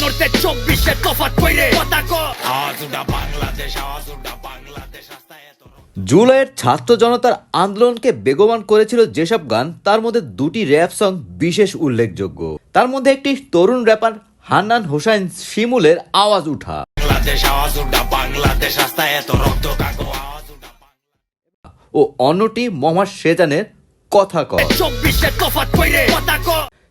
বান্নতে চব্বিশে তফাত কইরে কথা ক। আওয়াজ উঠা বাংলাদেশ আওয়াজ উঠা বাংলাদেশ রাস্তায় এত জুলাইয়ের ছাত্র জনতার আন্দোলনকে বেগবান করেছিল যেসব গান তার মধ্যে দুটি র্যাপ সং বিশেষ উল্লেখযোগ্য। তার মধ্যে একটি তরুণ র্যাপার হান্নান হোসাইন শিমুলের আওয়াজ উঠা। ও অন্যটি মোহাম্মদ শেজানের কথা কর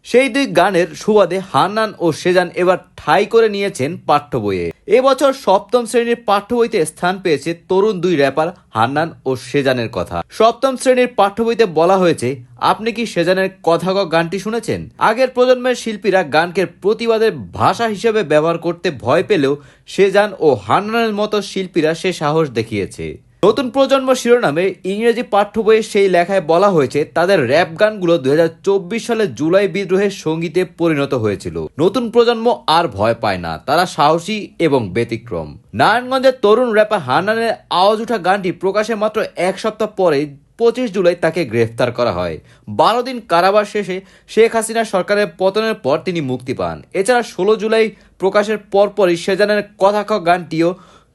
সেই দুই গানের সুবাদে হান্নান ও সেজান এবার ঠাই করে নিয়েছেন পাঠ্য বইয়ে। এবছর সপ্তম শ্রেণির পাঠ্য বইতে স্থান পেয়েছে তরুণ দুই র্যাপার হান্নান ও সেজানের কথা। সপ্তম শ্রেণির পাঠ্য বইতে বলা হয়েছে, আপনি কি সেজানের কথা গানটি শুনেছেন? আগের প্রজন্মের শিল্পীরা গানকে প্রতিবাদের ভাষা হিসেবে ব্যবহার করতে ভয় পেলেও সেজান ও হান্নানের মতো শিল্পীরা সে সাহস দেখিয়েছে। নতুন প্রজন্ম শিরোনামে ইংরেজি পাঠ্য বইয়ে সেই লেখায় বলা হয়েছে, তাদের র্যাপ গানগুলো দুই হাজার চব্বিশ সালে জুলাই বিদ্রোহের সঙ্গীতে পরিণত হয়েছিল। নতুন প্রজন্ম আর ভয় পায় না, তারা সাহসী এবং ব্যতিক্রম। নারায়ণগঞ্জের তরুণ র্যাপার হান্নানের আওয়াজ উঠা গানটি প্রকাশে মাত্র এক সপ্তাহ পরে, পঁচিশ জুলাই তাকে গ্রেফতার করা হয়। বারো দিন কারাবাস শেষে শেখ হাসিনা সরকারের পতনের পর তিনি মুক্তি পান। এছাড়া ষোলো জুলাই প্রকাশের পরপরই সেজানের কথা গানটিও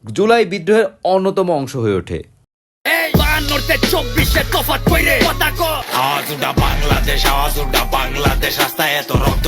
জুলাই বিদ্রোহের অন্যতম অংশ হয়ে ওঠে। এই চব্বিশে তফাত ক। বাংলাদেশ আওয়াজ বাংলাদেশ রাস্তায় এত রক্ত